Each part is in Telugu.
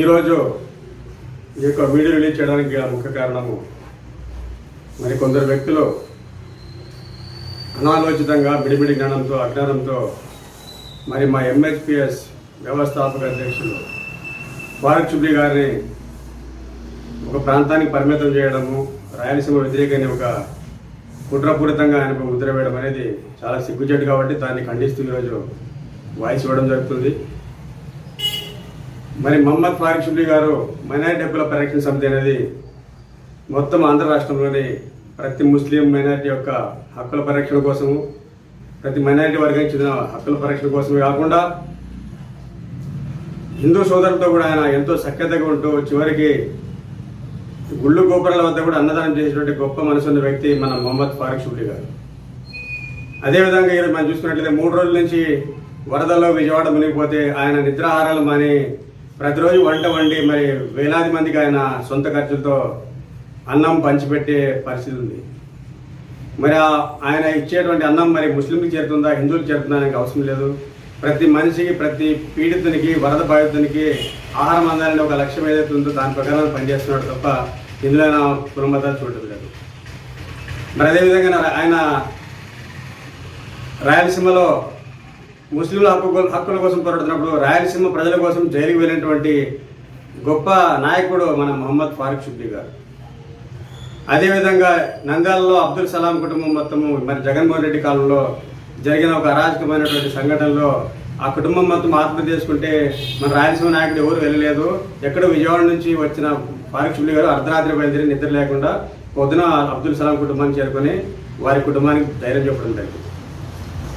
ఈరోజు ఈ యొక్క వీడియో రిలీజ్ చేయడానికి ముఖ్య కారణము మరి కొందరు వ్యక్తులు అనాలోచితంగా బిడిబిడి జ్ఞానంతో అజ్ఞానంతో మరి మా ఎంహెచ్పిఎస్ వ్యవస్థాపక అధ్యక్షులు ఫారూక్ చుబ్లీ గారిని ఒక ప్రాంతానికి పరిమితం చేయడము రాయలసీమ వ్యతిరేకమైన ఒక కుట్రపూరితంగా ఆయనకు ముద్ర వేయడం అనేది చాలా సిగ్గుచేటు కాబట్టి దాన్ని ఖండిస్తూ ఈరోజు వాయిస్ ఇవ్వడం జరుగుతుంది. మరి మహమ్మద్ ఫారూక్ షుబ్లీ గారు మైనారిటీ హక్కుల పరిరక్షణ సమితి అనేది మొత్తం ఆంధ్ర రాష్ట్రంలోని ప్రతి ముస్లిం మైనారిటీ యొక్క హక్కుల పరిరక్షణ కోసము ప్రతి మైనారిటీ వర్గానికి చెందిన హక్కుల పరిరక్షణ కోసమే కాకుండా హిందూ సోదరులతో కూడా ఆయన ఎంతో సఖ్యతగా ఉంటూ చివరికి గుళ్ళు గోపురాల వద్ద కూడా అన్నదానం చేసినటువంటి గొప్ప మనసున్న వ్యక్తి మన మొహమ్మద్ ఫారూక్ షుబ్లీ గారు. అదేవిధంగా ఈరోజు మనం చూసుకున్నట్లయితే మూడు రోజుల నుంచి వరదల్లో విజయవాడ మునిగిపోతే ఆయన నిద్రాహారాలు మాని ప్రతిరోజు వంట వండి మరి వేలాది మందికి ఆయన సొంత ఖర్చులతో అన్నం పంచిపెట్టే పరిస్థితి ఉంది. మరి ఆయన ఇచ్చేటువంటి అన్నం మరి ముస్లింలకు చేరుతుందా హిందువులకు చేరుతుందా అనేది అవసరం లేదు. ప్రతి మనిషికి ప్రతి పీడితునికి వరద బాధితునికి ఆహారం అందాలని ఒక లక్ష్యం ఏదైతే ఉందో దాని ప్రకారం పనిచేస్తున్నాడు తప్ప ఇందులో ఆయన కులమతాలు చూడటం లేదు. మరి అదేవిధంగా ఆయన రాయలసీమలో ముస్లింల హక్కు హక్కుల కోసం పోరాడుతున్నప్పుడు రాయలసీమ ప్రజల కోసం జైలుకు వెళ్ళినటువంటి గొప్ప నాయకుడు మన మొహమ్మద్ ఫారూక్ షుబ్లీ గారు. అదేవిధంగా నంద్యాలలో అబ్దుల్ సలాం కుటుంబం మొత్తము మరి జగన్మోహన్ రెడ్డి కాలంలో జరిగిన ఒక అరాజకమైనటువంటి సంఘటనలో ఆ కుటుంబం మొత్తం ఆత్మహత్య చేసుకుంటే మన రాయలసీమ నాయకుడు ఎవరు వెళ్ళలేదు. ఎక్కడో విజయవాడ నుంచి వచ్చిన ఫారూక్ షుబ్లీ గారు అర్ధరాత్రి బయలుదేరి నిద్ర లేకుండా పొద్దున అబ్దుల్ సలాం కుటుంబాన్ని చేరుకొని వారి కుటుంబానికి ధైర్యం చెప్పడం జరిగింది.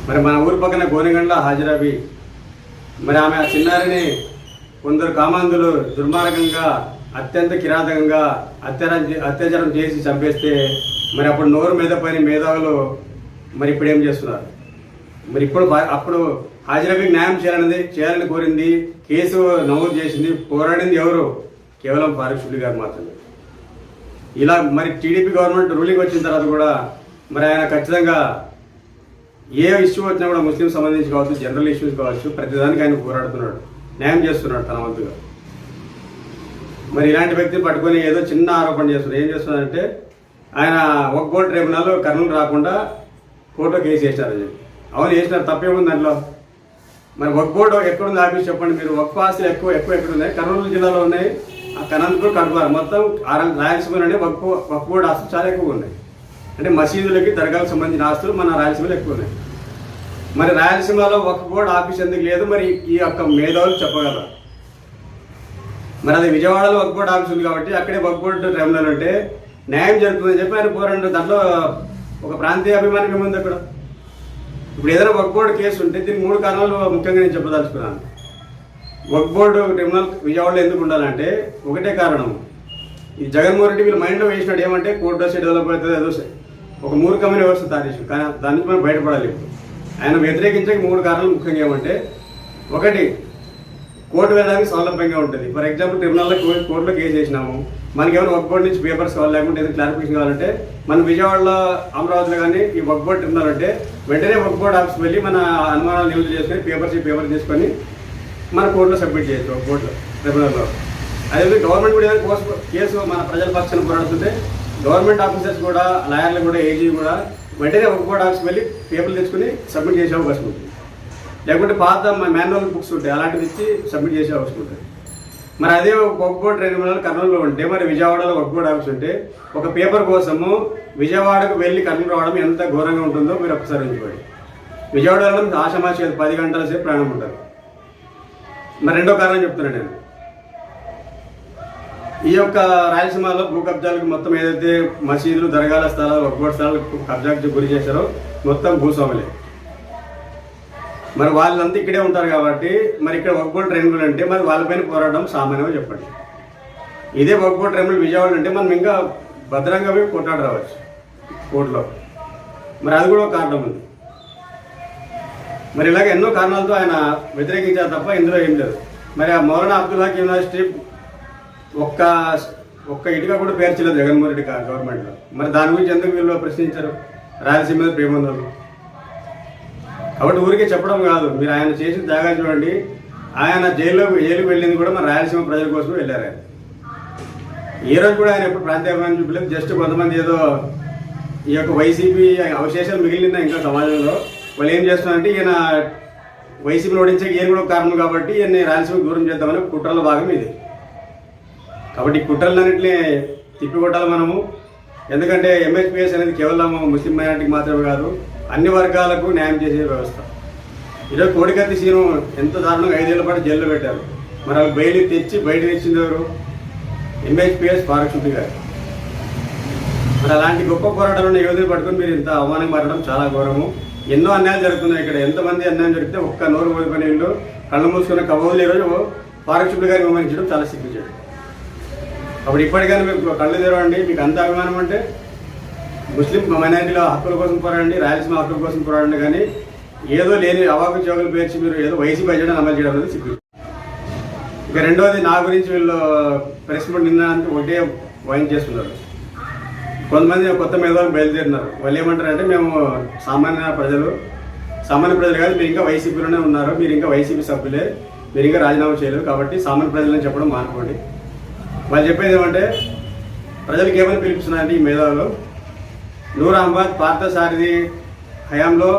మరి మన ఊరి పక్కన గోనెగండ్ల హాజరాబి మరి ఆమె ఆ చిన్నారిని కొందరు కామాంధులు దుర్మార్గంగా అత్యంత కిరాతకంగా అత్యాచారం అత్యాచారం చేసి చంపేస్తే మరి అప్పుడు నోరు మీద పైన మేధావులు మరి ఇప్పుడు ఏం చేస్తున్నారు? మరి ఇప్పుడు అప్పుడు హాజరాబికి న్యాయం చేయాలన్నది చేయాలని కోరింది కేసు నమోదు చేసింది పోరాడింది ఎవరు? కేవలం పారిశుద్ధి గారు మాత్రమే. ఇలా మరి టీడీపీ గవర్నమెంట్ రూలింగ్ వచ్చిన తర్వాత కూడా మరి ఆయన ఖచ్చితంగా ఏ ఇష్యూ వచ్చినా కూడా ముస్లిం సంబంధించి కావచ్చు జనరల్ ఇష్యూస్ కావచ్చు ప్రతిదానికి ఆయన పోరాడుతున్నాడు. న్యాయం చేస్తున్నాడు తన వంతుగా. మరి ఇలాంటి వ్యక్తిని పట్టుకొని ఏదో చిన్న ఆరోపణ చేస్తున్నారు ఏం చేస్తున్నారంటే ఆయన ఒక కోర్టు ట్రిబ్యునల్ కర్నూలు రాకుండా కోర్టులో కేసు వేసినారని చెప్పి. అవును వేసినారు. తప్పేముంది దాంట్లో? మరి ఒక కోర్టు ఎక్కడుంది ఆఫీస్ చెప్పండి మీరు. ఒక్క ఆస్తులు ఎక్కువ ఎక్కువ ఎక్కడున్నాయి? కర్నూలు జిల్లాలో ఉన్నాయి. ఆ కనంతపూర్ కడపారు మొత్తం ఆరు రాయలసీమలోనే ఒక్క ఒక్క బోర్డు ఆస్తులు చాలా ఎక్కువ ఉన్నాయి. అంటే మసీదులకి దర్గాలకు సంబంధించిన ఆస్తులు మన రాయలసీమలో ఎక్కువ ఉన్నాయి మరి రాయలసీమలో ఒక బోర్డు ఆఫీస్ ఎందుకు లేదు? మరి ఈ యొక్క మేధావులు చెప్పగలరా? మరి అది విజయవాడలో ఒక బోర్డు ఆఫీస్ ఉంది కాబట్టి అక్కడే ఒక బోర్డు ట్రిబ్యునల్ ఉంటే న్యాయం జరుగుతుందని చెప్పి ఆయన పోరండి దాంట్లో ఒక ప్రాంతీయ అభిమానం ఏముంది అక్కడ ఇప్పుడు ఏదైనా ఒక బోర్డు కేసు ఉంటే దీనికి మూడు కారణాలు ముఖ్యంగా నేను చెప్పదలుచుకున్నాను. ఒక బోర్డు ట్రిబ్యునల్ విజయవాడలో ఎందుకు ఉండాలంటే ఒకటే కారణం. ఈ జగన్మోహన్ రెడ్డి వీళ్ళు మైండ్లో వేసినట్టు ఏమంటే కోర్టు వస్తే డెవలప్ అవుతుంది ఏదో ఒక మూర్ఖమైన వ్యవస్థ తయారు చేసి కానీ దాని నుంచి మనం బయటపడాలి ఇప్పుడు. ఆయన వ్యతిరేకించే మూడు కారణాలు ముఖ్యంగా ఏమంటే ఒకటి కోర్టు వెళ్ళడానికి సౌలభ్యంగా ఉంటుంది. ఫర్ ఎగ్జాంపుల్ ట్రిబ్యునల్లో కోర్టులో కేసు వేసినాము మనకి ఏమైనా వర్క్ బోర్డు నుంచి పేపర్స్ కావాలి లేకుంటే ఏదైనా క్లారిఫికేషన్ కావాలంటే మన విజయవాడలో అమరావతిలో కానీ ఈ వర్క్ బోర్డు ట్రిబ్యునల్ అంటే వెంటనే వర్క్ బోర్డు ఆఫీస్కి వెళ్ళి మన అనుమానాలు నిల్వ చేసుకొని పేపర్స్ పేపర్ తీసుకొని మన కోర్టులో సబ్మిట్ చేయొచ్చు వర్క్ బోర్డులో ట్రిబ్యునల్లో అదే గవర్నమెంట్ కూడా ఏదైనా కోర్సు కేసు మన ప్రజల పక్షాన్ని పోరాడుతుంటే గవర్నమెంట్ ఆఫీసర్స్ కూడా లాయర్లు కూడా ఏజీ కూడా వెంటనే ఒక కోర్టు ఆఫీస్కి వెళ్ళి పేపర్లు తెచ్చుకొని సబ్మిట్ చేసే అవకాశం ఉంటుంది. లేకుంటే పాత మాన్యువల్ బుక్స్ ఉంటాయి అలాంటివి ఇచ్చి సబ్మిట్ చేసే అవసరం ఉంటుంది. మరి అదే ఒక బోర్డు రెండు మూడు కర్నూలులో ఉంటే మరి విజయవాడలో ఒక బోర్డు ఆఫీస్ ఉంటే ఒక పేపర్ కోసము విజయవాడకు వెళ్ళి కర్నూలు రావడం ఎంత ఘోరంగా ఉంటుందో మీరు ఒకసారి ఉంచుకోండి విజయవాడ వెళ్ళడం పది గంటల సేపు ప్రయాణం ఉంటుంది. మరి రెండో కారణం చెప్తున్నాను నేను. ఈ యొక్క రాయలసీమలో భూ కబ్జాలకు మొత్తం ఏదైతే మసీదులు దర్గాల స్థలాలు ఒక్కోటి స్థలాలు కబ్జాకు గురి చేశారో మొత్తం భూస్వాములే. మరి వాళ్ళంతా ఇక్కడే ఉంటారు కాబట్టి మరి ఇక్కడ ఒక్కోటి ట్రైన్లు అంటే మరి వాళ్ళపైన పోరాటం సామాన్యమే చెప్పండి. ఇదే ఒక్కోటి ట్రైన్లు విజయవాడ అంటే మనం ఇంకా భద్రంగా పోయి కొట్టాడు రావచ్చు కోర్టులో మరి అది కూడా ఒక కారణం ఉంది. మరి ఇలాగ ఎన్నో కారణాలతో ఆయన వ్యతిరేకించారు తప్ప ఇందులో ఏం లేదు. మరి ఆ మౌలానా అబ్దుల్ హక్ యూనివర్సిటీ ఒక్క ఒక్క ఇటుక కూడా పేర్చలేదు జగన్మోహన్ రెడ్డి గవర్నమెంట్లో. మరి దాని గురించి ఎందుకు వీళ్ళు ప్రశ్నించారు? రాయలసీమ మీద ప్రేమందరు కాబట్టి ఊరికే చెప్పడం కాదు. మీరు ఆయన చేసిన త్యాగాలు చూడండి. ఆయన జైల్లో జైలుకి వెళ్ళింది కూడా మన రాయలసీమ ప్రజల కోసం వెళ్ళారు ఆయన. ఈ రోజు కూడా ఆయన ఎప్పుడు ప్రాంతీయమని చూపలేదు జస్ట్ కొంతమంది ఏదో ఈ యొక్క వైసీపీ అవశేషాలు మిగిలిందా ఇంకా సమాజంలో. వాళ్ళు ఏం చేస్తున్నారంటే ఈయన వైసీపీని ఓడించే ఈయన కూడా కారణం కాబట్టి ఈయన్ని రాయలసీమకు దూరం చేద్దామని కుట్రల భాగం ఇది. కాబట్టి ఈ కుట్రలన్నింటినీ తిప్పికొట్టాలి మనము. ఎందుకంటే ఎంఎస్పిఎస్ అనేది కేవలం ముస్లిం మైనార్టీకి మాత్రమే కాదు అన్ని వర్గాలకు న్యాయం చేసే వ్యవస్థ. ఈరోజు కోడికత్తి సీను ఎంత దారుణంగా ఐదేళ్ళ పాటు జైల్లో పెట్టారు. మరి వాళ్ళు బయలు తెచ్చి బయట తెచ్చింది ఎవరు? ఎంహెచ్పిఎస్ పారక్షుద్ధి గారు. మరి అలాంటి గొప్ప పోరాటంలో ఉన్న పట్టుకుని పట్టుకొని మీరు ఇంత అవమానం మారడం చాలా ఘోరము. ఎన్నో అన్యాయాలు జరుగుతున్నాయి ఇక్కడ. ఎంతమంది అన్యాయం జరిగితే ఒక్క నోరు పోయిపోయిన వీళ్ళు కళ్ళు మూసుకున్న కబోదులు ఈరోజు పారక్షుద్ధి గారిని విమర్శించడం చాలా సిగ్గు అప్పుడు ఇప్పటికైనా మీకు కళ్ళు తెరవండి మీకు అంత అభిమానం అంటే ముస్లిం మైనారిటీల హక్కుల కోసం పోరాడండి రాయలసీమ హక్కుల కోసం పోరాడండి కానీ ఏదో లేని అవాకు జోగులు పేర్చి మీరు ఏదో వైసీపీ చేయడం అమలు చేయడం అనేది సిగ్గు. ఇక రెండోది నా గురించి వీళ్ళు ప్రెస్ మీట్ నిన్న ఒకటే వాయించేస్తున్నారు చేస్తున్నారు. కొంతమంది కొత్త మేధావులు బయలుదేరినారు. వాళ్ళు ఏమంటారంటే మేము సామాన్య ప్రజలు సామాన్య ప్రజలు కాదు మీరు ఇంకా వైసీపీలోనే ఉన్నారు మీరు ఇంకా వైసీపీ సభ్యులే మీరు ఇంకా రాజీనామా చేయలేదు కాబట్టి సామాన్య ప్రజలని చెప్పడం మానుకోండి. వాళ్ళు చెప్పేది ఏమంటే ప్రజలకు ఏమని పిలుపుతున్నారంటే ఈ మేధావులు? నూర్ అహ్మద్ పార్థసారథి హయాంలో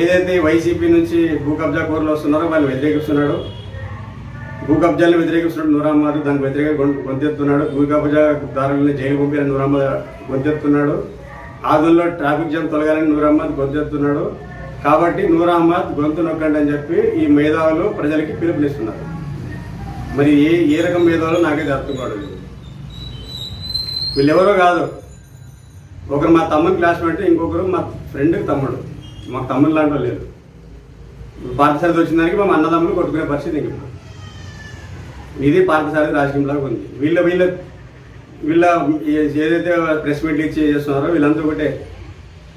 ఏదైతే వైసీపీ నుంచి భూ కబ్జా కోర్లు వస్తున్నారో వాళ్ళు వ్యతిరేకిస్తున్నాడు. భూ కబ్జాలను వ్యతిరేకిస్తున్నాడు నూర్ అహ్మద్ దానికి వ్యతిరేకంగా గొంతెత్తున్నాడు. భూ కబ్జాదారులని జైలు పంపిన నూర్ అహ్మద్ గొంతెత్తున్నాడు. ఆదుల్లో ట్రాఫిక్ జామ్ తొలగాలని నూర్ అహ్మద్ గొంతెత్తున్నాడు. కాబట్టి నూర్ అహ్మద్ గొంతు నొక్కండి అని చెప్పి ఈ మేధావులు ప్రజలకి పిలుపునిస్తున్నారు. మరి ఏ ఏ రకం మేధావులు నాకైతే అర్థం కావడం వీళ్ళెవరో కాదు. ఒకరు మా తమ్ముని క్లాస్మేట్ ఇంకొకరు మా ఫ్రెండ్కి తమ్ముడు. మాకు తమ్ముడు లాంటి వాళ్ళు లేదు పార్థసారథి వచ్చిన దానికి మా అన్నదమ్ములు కొట్టుకునే పరిస్థితి ఇంక ఇది పార్థసారథి రాజకీయంలాగా ఉంది. వీళ్ళ వీళ్ళ వీళ్ళ ఏదైతే ప్రెస్ మీట్లు ఇచ్చి చేస్తున్నారో వీళ్ళంతా ఒకటే.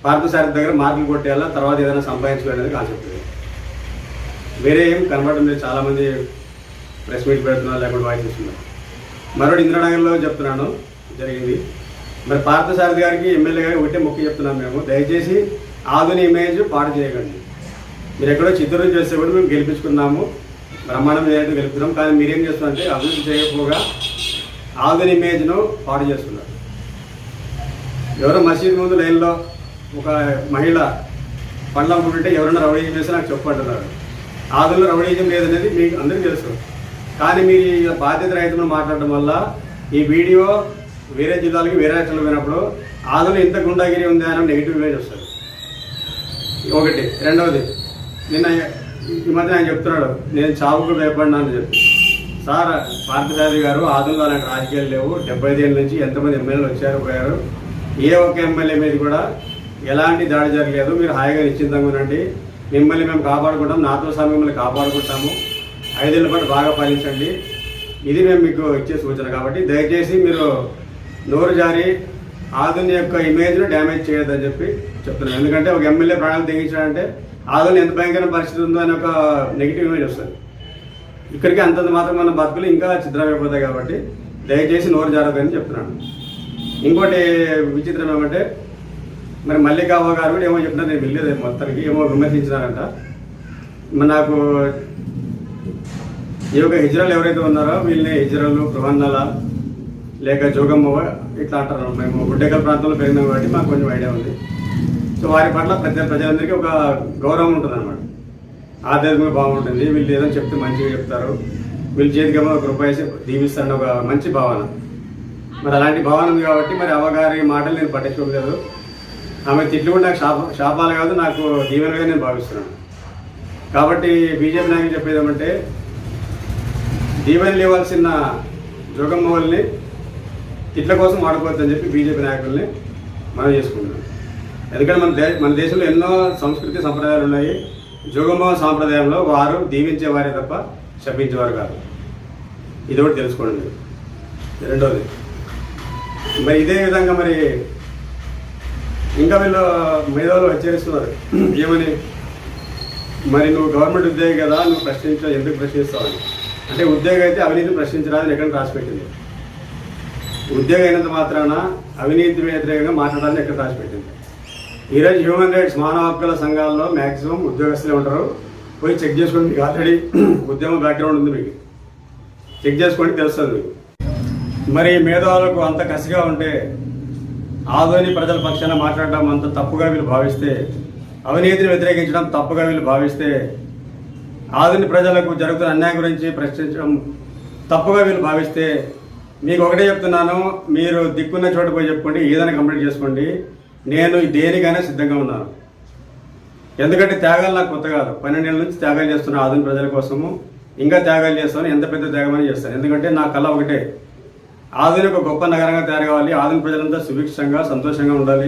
పార్థసారథి దగ్గర మార్కులు కొట్టేయాలా తర్వాత ఏదైనా సంపాదించుకోవాలనేది కాన్సెప్ట్. వేరే ఏం కనబడడం లేదు. చాలామంది ప్రెస్ మీట్ పెడుతున్నారు లేకుండా వాయిస్ ఇస్తున్నా మరొకటి ఇంద్రనగర్లో చెప్తున్నాను జరిగింది. మరి పార్థసారథి గారికి ఎమ్మెల్యే గారికి ఒకటే మొక్కి చెప్తున్నాం మేము. దయచేసి ఆధుని ఇమేజ్ పాడు చేయకండి. మీరు ఎక్కడో చిత్తూరు చేస్తే కూడా మేము గెలిపించుకున్నాము బ్రహ్మాండం ఏదైతే గెలుపుతున్నాం కానీ మీరేం చేస్తున్నారంటే అభివృద్ధి చేయకపోగా ఆధుని ఇమేజ్ను పాడు చేస్తున్నారు. ఎవరో మసీద్ ముందు లైన్లో ఒక మహిళ పండ్లు అమ్ముకుంటే ఎవరైనా రౌడీజం చేస్తే నాకు చెప్పంటున్నారు ఆదుల్లో రౌడీజం లేదనేది మీకు అందరికీ తెలుసు. కానీ మీరు బాధ్యత రహితంగా మాట్లాడడం వల్ల ఈ వీడియో వేరే జిల్లాలకి వేరే రాష్ట్రాలు పోయినప్పుడు ఆదులో ఇంత గుండాగిరి ఉంది అని నెగిటివ్ ఇమేజ్ వస్తుంది. ఒకటి. రెండవది నిన్న ఈ మధ్య ఆయన చెప్తున్నాడు నేను చావుకు భయపడినానని చెప్పి. సార్ పార్థసారథి గారు ఆదుల్లో అలాంటి రాజకీయాలు లేవు. డెబ్బై ఐదేళ్ళ నుంచి ఎంతమంది ఎమ్మెల్యేలు వచ్చారు పోయారు. ఏ ఒక్క ఎమ్మెల్యే మీద కూడా ఎలాంటి దాడి జరగలేదు. మీరు హాయిగా నిశ్చింతంగా ఉండండి. మిమ్మల్ని మేము కాపాడుకుంటాం. నాతో సహా మిమ్మల్ని కాపాడుకుంటాము. ఐదేళ్ళ పాటు బాగా పాలించండి. ఇది మేము మీకు ఇచ్చే సూచన కాబట్టి దయచేసి మీరు నోరు జారి ఆదుని యొక్క ఇమేజ్ను డ్యామేజ్ చేయొద్దని చెప్పి చెప్తున్నాను. ఎందుకంటే ఒక ఎమ్మెల్యే ప్రాణాలు తెగించాడంటే ఆధుని ఎంత భయంకర పరిస్థితి ఉందో అని ఒక నెగిటివ్ ఇమేజ్ వస్తుంది. ఇక్కడికి అంతంత మాత్రం మన బతుకులు ఇంకా చిత్రమైపోతాయి కాబట్టి దయచేసి నోరు జారదని చెప్తున్నాను. ఇంకోటి విచిత్రం ఏమంటే మరి మల్లికావ గారు కూడా ఏమో చెప్పినా నేను వెళ్ళలేదు మొత్తానికి ఏమో విమర్శించినారంట. మరి నాకు ఈ యొక్క హిజ్రాలు ఎవరైతే ఉన్నారో వీళ్ళని హిజ్రాలు బృహన్నల లేక జోగమ్మ ఇట్లా అంటారు. మేము గుడ్డెకల్ ప్రాంతంలో పెరిగినాం కాబట్టి మాకు కొంచెం ఐడియా ఉంది. సో వారి పట్ల ప్రతి ప్రజలందరికీ ఒక గౌరవం ఉంటుంది అనమాట ఆధ్యాత్మిక బాగుంటుంది వీళ్ళు ఏదో చెప్తే మంచిగా చెప్తారు. వీళ్ళు చేతికేమో ఒక రూపాయి వేసి దీవిస్తారని ఒక మంచి భావన. మరి అలాంటి భావన ఉంది కాబట్టి మరి అవ్వగారి మాటలు నేను పట్టించుకోలేదు. ఆమె తిట్లు కూడా నాకు శాప శాపాలు కాదు నాకు దీవెనగా నేను భావిస్తున్నాను. కాబట్టి బీజేపీ నాయకులు చెప్పేది ఏమంటే దీవెనలు ఇవ్వాల్సిన జోగమ్మ వాళ్ళని ఇట్ల కోసం వాడుకోవద్దని చెప్పి బీజేపీ నాయకుల్ని మనం చేసుకుంటున్నాం. ఎందుకంటే మన దే మన దేశంలో ఎన్నో సంస్కృతి సంప్రదాయాలు ఉన్నాయి. జోగమ్మ సాంప్రదాయంలో వారు దీవించేవారే తప్ప శపించేవారు కాదు. ఇది ఒకటి తెలుసుకోండి. రెండోది మరి ఇదే విధంగా మరి ఇంకా వీళ్ళు మేధావులు హెచ్చరిస్తున్నారు. ఏమని? మరి నువ్వు గవర్నమెంట్ ఉద్యోగి కదా నువ్వు ప్రశ్నించ ఎందుకు ప్రశ్నిస్తావని అంటే ఉద్యోగం అయితే అవినీతిని ప్రశ్నించరాదని ఎక్కడ రాసిపెట్టింది. ఉద్యోగం అయినంత మాత్రాన అవినీతి వ్యతిరేకంగా మాట్లాడాలని ఎక్కడ రాసిపెట్టింది. ఈరోజు హ్యూమన్ రైట్స్ మానవ హక్కుల సంఘాల్లో మ్యాక్సిమం ఉద్యోగస్తులే ఉంటారు. పోయి చెక్ చేసుకోండి. మీకు ఆల్రెడీ ఉద్యమ బ్యాక్గ్రౌండ్ ఉంది మీకు. చెక్ చేసుకోండి తెలుస్తుంది మీకు. మరి మేధావులకు అంత కసిగా ఉంటే ఆధుని ప్రజల పక్షాన మాట్లాడడం అంత తప్పుగా వీళ్ళు భావిస్తే అవినీతిని వ్యతిరేకించడం తప్పుగా వీళ్ళు భావిస్తే ఆధునిక ప్రజలకు జరుగుతున్న అన్యాయం గురించి ప్రశ్నించడం తప్పుగా వీళ్ళు భావిస్తే మీకు ఒకటే చెప్తున్నాను మీరు దిక్కున్న చోట పోయి చెప్పుకోండి ఏదైనా కంప్లీట్ చేసుకోండి. నేను దేనికైనా సిద్ధంగా ఉన్నాను. ఎందుకంటే త్యాగాలు నాకు కొత్త కాదు. పన్నెండేళ్ళ నుంచి త్యాగాలు చేస్తున్నాను ఆధునిక ప్రజల కోసము ఇంకా త్యాగాలు చేస్తాను ఎంత పెద్ద త్యాగమని చేస్తాను. ఎందుకంటే నా కళ ఒకటే. ఆధునిక గొప్ప నగరంగా తయారు కావాలి. ఆధునిక ప్రజలంతా సుభిక్షంగా సంతోషంగా ఉండాలి.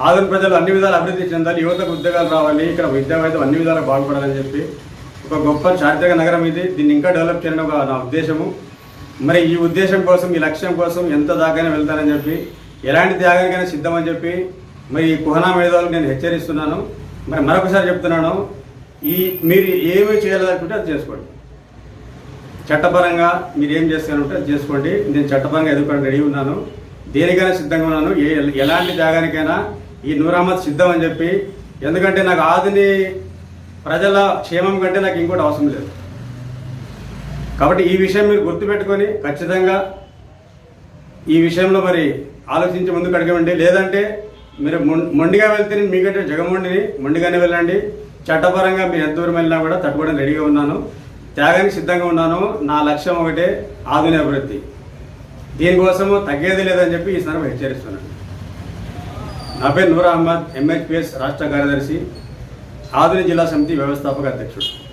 ఆధునిక ప్రజలు అన్ని విధాలు అభివృద్ధి చెందాలి. యువతకు ఉద్యోగాలు రావాలి. ఇక్కడ విద్యావేత్తలు అన్ని విధాలు బాగుపడాలని చెప్పి ఒక గొప్ప చారిత్రక నగరం ఇది. దీన్ని ఇంకా డెవలప్ చేయడం ఒక నా ఉద్దేశము. మరి ఈ ఉద్దేశం కోసం ఈ లక్ష్యం కోసం ఎంత దాకైనా వెళ్తానని చెప్పి ఎలాంటి త్యాగానికైనా సిద్ధమని చెప్పి మరి ఈ కుహనా మేధావులకు నేను హెచ్చరిస్తున్నాను. మరి మరొకసారి చెప్తున్నాను ఈ మీరు ఏమి చేయాలనుకుంటే అది చేసుకోండి. చట్టపరంగా మీరు ఏం చేస్తారంటే అది చేసుకోండి. నేను చట్టపరంగా ఎదుర్కొని రెడీ ఉన్నాను. దేనికైనా సిద్ధంగా ఉన్నాను. ఏ ఎలాంటి త్యాగానికైనా ఈ నూరామత్ సిద్ధం అని చెప్పి. ఎందుకంటే నాకు ఆదిని ప్రజల క్షేమం కంటే నాకు ఇంకోటి అవసరం లేదు. కాబట్టి ఈ విషయం మీరు గుర్తుపెట్టుకొని ఖచ్చితంగా ఈ విషయంలో మరి ఆలోచించి ముందుకు అడగండి లేదంటే మీరు మొండిగా వెళ్తే నేను మీకంటే జగమొండిని మొండిగానే వెళ్ళండి. చట్టపరంగా మీరు ఎంత దూరం వెళ్ళినా కూడా తట్టుకోవడం రెడీగా ఉన్నాను. త్యాగానికి సిద్ధంగా ఉన్నాను. నా లక్ష్యం ఒకటే ఆధునిక అభివృద్ధి. దీనికోసము తగ్గేది లేదని చెప్పి ఈ సందర్భం హెచ్చరిస్తున్నాను. నా నూర్ అహ్మద్ ఎంహెచ్పిఎస్ రాష్ట్ర కార్యదర్శి. ఆధునిక జిల్లా సమితి వ్యవస్థాపక అధ్యక్షుడు.